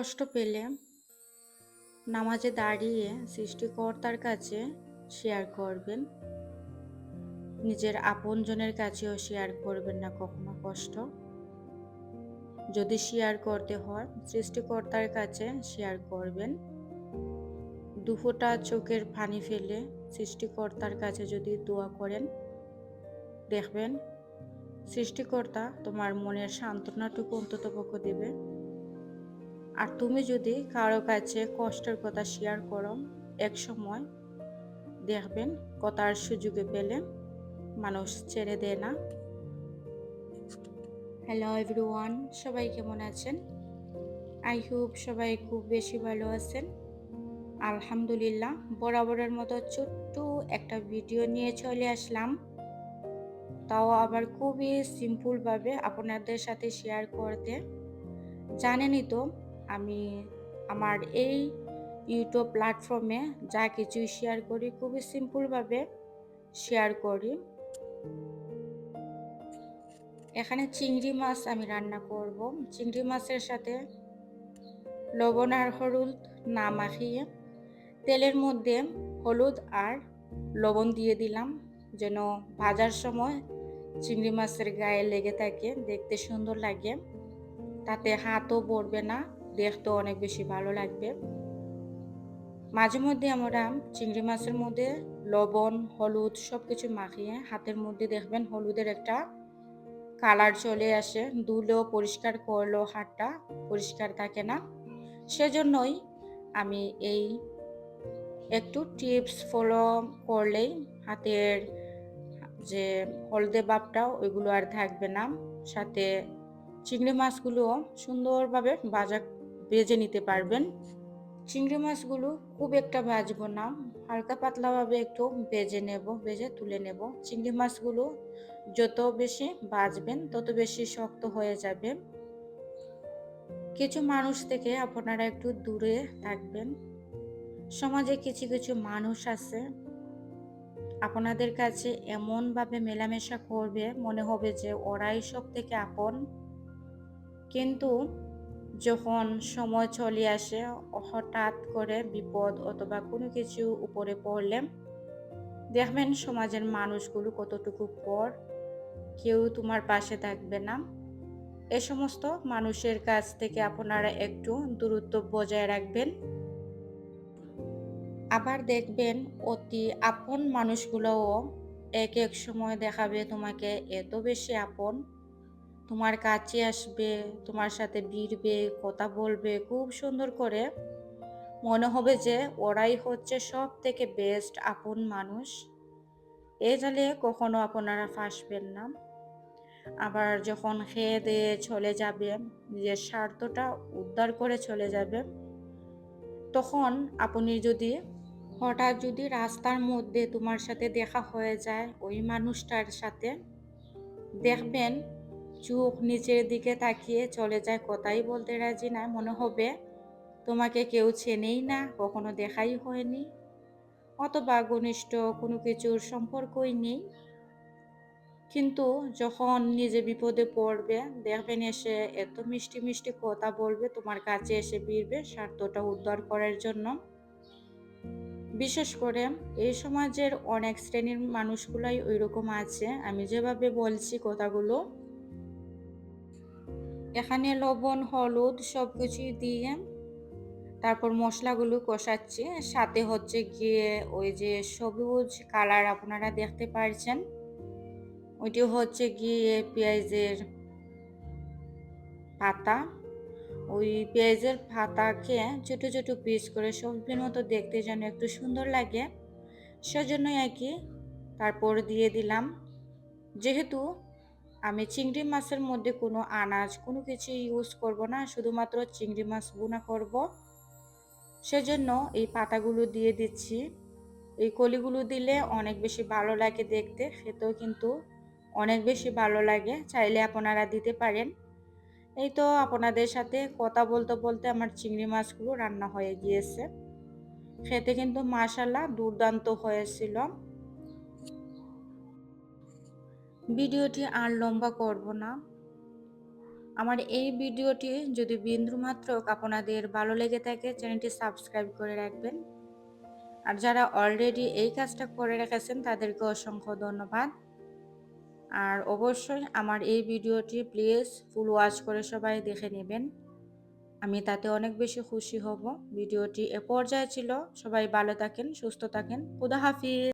কষ্ট পেলে নামাজে দাঁড়িয়ে সৃষ্টিকর্তার কাছে শেয়ার করবেন। নিজের আপনজনের কাছেও শেয়ার করবেন না কখনো কষ্ট। যদি শেয়ার করতে হয়, সৃষ্টিকর্তার কাছে শেয়ার করবেন। দুফোটা চোখের পানি ফেলে সৃষ্টিকর্তার কাছে যদি দোয়া করেন, দেখবেন সৃষ্টিকর্তা তোমার মনের সান্ত্বনাটুকু অন্তত পক্ষ দেবে। আর তুমি যদি কারও কাছে কষ্টের কথা শেয়ার করো, এক সময় দেখবেন কথার সুযোগে পেলে মানুষ ছেড়ে দেয় না। হ্যালো এভরিওয়ান সবাই কেমন আছেন? আই হোপ সবাই খুব বেশি ভালো আছেন। আলহামদুলিল্লাহ, বরাবরের মতো ছোট্ট একটা ভিডিও নিয়ে চলে আসলাম। তাও আবার খুবই সিম্পলভাবে আপনাদের সাথে শেয়ার করতে। জানেনই তো আমি আমার এই ইউটিউব প্ল্যাটফর্মে যা কিছু শেয়ার করি, খুবই সিম্পলভাবে শেয়ার করি। এখানে চিংড়ি মাছ আমি রান্না করব। চিংড়ি মাছের সাথে লবণ আর হলুদ না মাখিয়ে তেলের মধ্যে হলুদ আর লবণ দিয়ে দিলাম, যেন ভাজার সময় চিংড়ি মাছের গায়ে লেগে থাকে, দেখতে সুন্দর লাগে। তাতে হাতও পড়বে না। দেখতেও অনেক বেশি ভালো লাগবে। মাঝে মধ্যে আমরা চিংড়ি মাছের মধ্যে লবণ, হলুদ সব কিছু মাখিয়ে হাতের মধ্যে দেখবেন হলুদের একটা কালার চলে আসে। ধুলেও পরিষ্কার করলেও হাতটা পরিষ্কার থাকে না। সেজন্যই আমি এই একটু টিপস ফলো করলেই হাতের যে হলদে বাপটা ওইগুলো আর থাকবে না। সাথে চিংড়ি মাছগুলোও সুন্দরভাবে ভাজা ভেজে নিতে পারবেন। চিংড়ি মাছগুলো খুব একটা ভাজবো না, হালকা পাতলাভাবে একটু ভেজে নেব, ভেজে তুলে নেব। চিংড়ি মাছগুলো যত বেশি ভাজবেন, তত বেশি শক্ত হয়ে যাবে। কিছু মানুষ থেকে আপনারা একটু দূরে থাকবেন। সমাজে কিছু কিছু মানুষ আছে। আপনাদের কাছে এমনভাবে মেলামেশা করবে, মনে হবে যে ওরাই সব থেকে আপন। কিন্তু যখন সময় চলে আসে, হঠাৎ করে বিপদ অথবা কোনো কিছু উপরে পড়লে দেখবেন সমাজের মানুষগুলো কতটুকু পর, কেউ তোমার পাশে থাকবে না। এ সমস্ত মানুষের কাছ থেকে আপনারা একটু দূরত্ব বজায় রাখবেন। আবার দেখবেন অতি আপন মানুষগুলোও এক এক সময় দেখাবে তোমাকে এত বেশি আপন। তোমার কাছে আসবে, তোমার সাথে ভিড়বে কথা বলবে, খুব সুন্দর করে। মনে হবে যে ওরাই হচ্ছে সব থেকে বেস্ট আপন মানুষ। এ জালে কখনো আপনারা ফাঁসবেন না। আবার যখন খেয়ে দিয়ে চলে যাবে, নিজের স্বার্থটা উদ্ধার করে চলে যাবে, তখন আপনি যদি হঠাৎ যদি রাস্তার মধ্যে তোমার সাথে দেখা হয়ে যায়, ওই মানুষটার সাথে দেখবেন চোখ নিচের দিকে তাকিয়ে চলে যায় কথাই বলতে রাজি না, মনে হবে তোমাকে কেউ চেনেই না, কখনো দেখাই হয়নি। অথবা ঘনিষ্ঠ কোনো কিছুর সম্পর্কই নেই। কিন্তু যখন নিজে বিপদে পড়বে, দেখবেন এসে এত মিষ্টি মিষ্টি কথা বলবে, তোমার কাছে এসে বিড়বে স্বার্থটা উদ্ধার করার জন্য। বিশেষ করে এই সমাজের অনেক শ্রেণির মানুষগুলাই ওই রকম আছে। আমি যেভাবে বলছি কথাগুলো এখানে লবণ, হলুদ সব কিছু দিয়ে তারপর মশলাগুলো কষাচ্ছি। সাথে হচ্ছে গিয়ে ওই যে সবুজ কালার আপনারা দেখতে পারছেন। ওইটি হচ্ছে গিয়ে পেঁয়াজের পাতা। ওই পেঁয়াজের পাতাকে ছোটো ছোটো পিস করে সবজির মতো দেখতে যেন একটু সুন্দর লাগে। সেজন্যই আর কি তারপর দিয়ে দিলাম। যেহেতু আমি চিংড়ি মাছের মধ্যে কোনো আনাজ, কোনো কিছু ইউজ করব না, শুধুমাত্র চিংড়ি মাছ বোনা করব। সেজন্য এই পাতাগুলো দিয়ে দিচ্ছি। এই কলিগুলো দিলে অনেক বেশি ভালো লাগে দেখতে, খেতেও কিন্তু অনেক বেশি ভালো লাগে। চাইলে আপনারা দিতে পারেন। এই তো আপনাদের সাথে কথা বলতে বলতে আমার চিংড়ি মাছগুলো রান্না হয়ে গিয়েছে। খেতে কিন্তু মাশাল্লাহ দুর্দান্ত হয়েছিল। ভিডিওটি আর লম্বা করব না। আমার এই ভিডিওটি যদি বিন্দুমাত্র আপনাদের ভালো লেগে থাকে, চ্যানেলটি সাবস্ক্রাইব করে রাখবেন। আর যারা অলরেডি এই কাজটা করে রেখেছেন, তাদেরকে অসংখ্য ধন্যবাদ। আর অবশ্যই আমার এই ভিডিওটি প্লিজ ফুল ওয়াচ করে সবাই দেখে নেবেন। আমি তাতে অনেক বেশি খুশি হব। ভিডিওটি এ পর্যায়ে ছিল। সবাই ভালো থাকেন, সুস্থ থাকেন। খুদা হাফিজ।